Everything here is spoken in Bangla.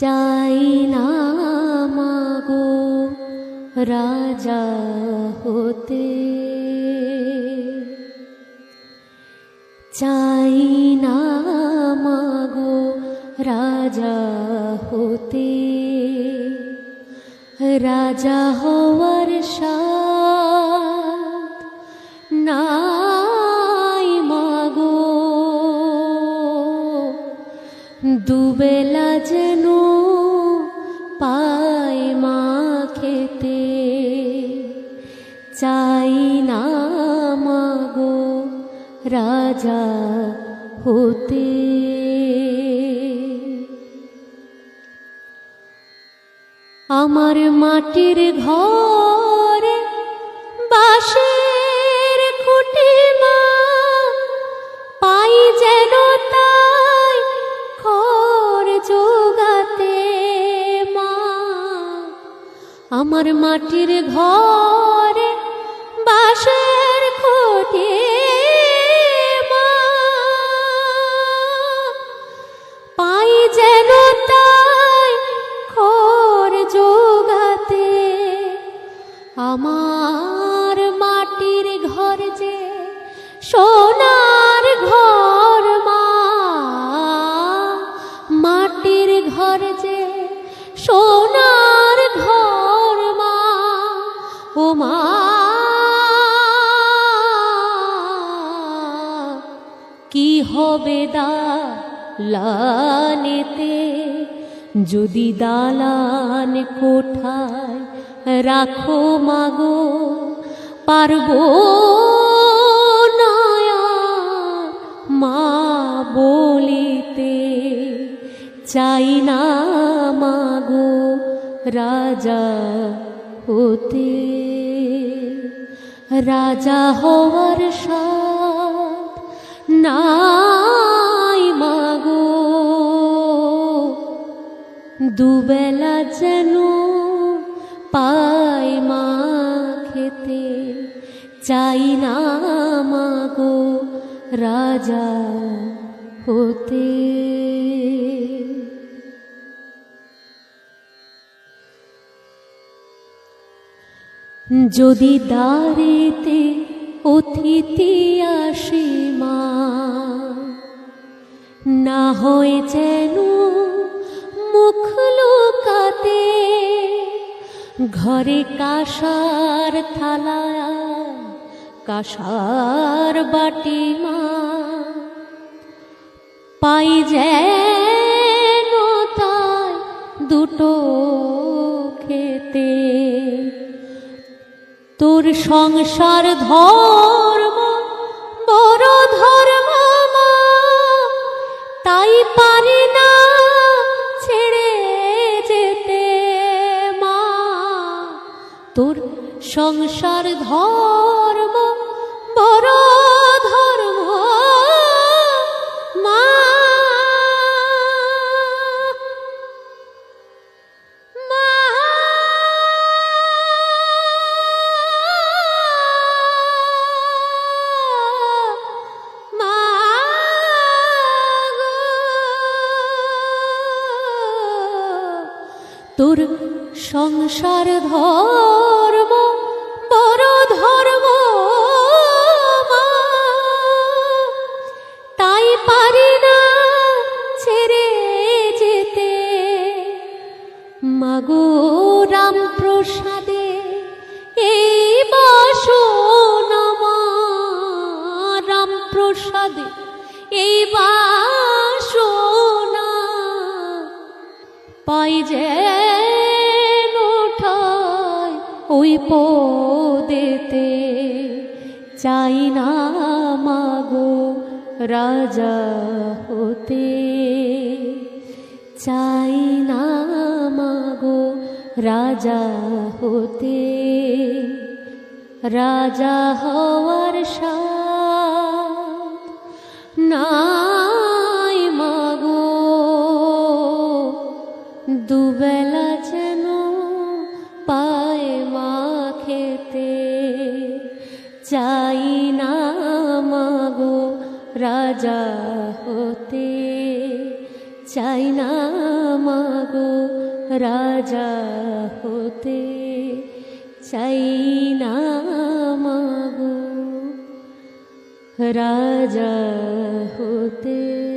চাই না মাগো রাজা হতে। চাই না মাগো রাজা হতে। রাজা হওয়ার সাথ নাই দুবেলা যেন পাই মা খেতে। চাই না মাগো রাজা হতে। আমার মাটির ঘরে বাঁশের আমার মাটির ঘরে, বাঁশের খুঁটি পাই যেন তাই খর যোগাতে, আমার মাটির ঘর যে সোনার ঘর মা। মাটির ঘর যে সোনার হবে দালানেতে। যদি দালান কোঠায় রাখো মাগো, পারব মা বলিতে। চাই না মাগো রাজা হতে। রাজা হওয়ার সাথ নাই মাগো। দুবেলা যেন পাই মা খেতে চাই না মাগো রাজা হতে। যদি দাঁড়িতে অতিথি আসে মা। না হয় যেন মুখ লোকাতে ঘরে কাসার থালা, কাসার বাটি মা। পাই যেন সংসার ধর্ম বড় ধর্ম তাই পারি না ছেড়ে যেতে মা। তোর সংসার ধর্ম তোর সংসার ধর্ম বড় ধর্ম তাই পারি না ছেড়ে যেতে। মাগো রাম প্রসাদে এই বাসন রাম প্রসাদে এই বাসনা পাই যেন ওই পোদেতে চাই না মাগো রাজা হতে। চাই না মাগো রাজা হতে। রাজা হওয়ার সাথ চাই না মাগো রাজা হতে। চাই না মাগো রাজা হতে। চাই না মাগো রাজা হতে।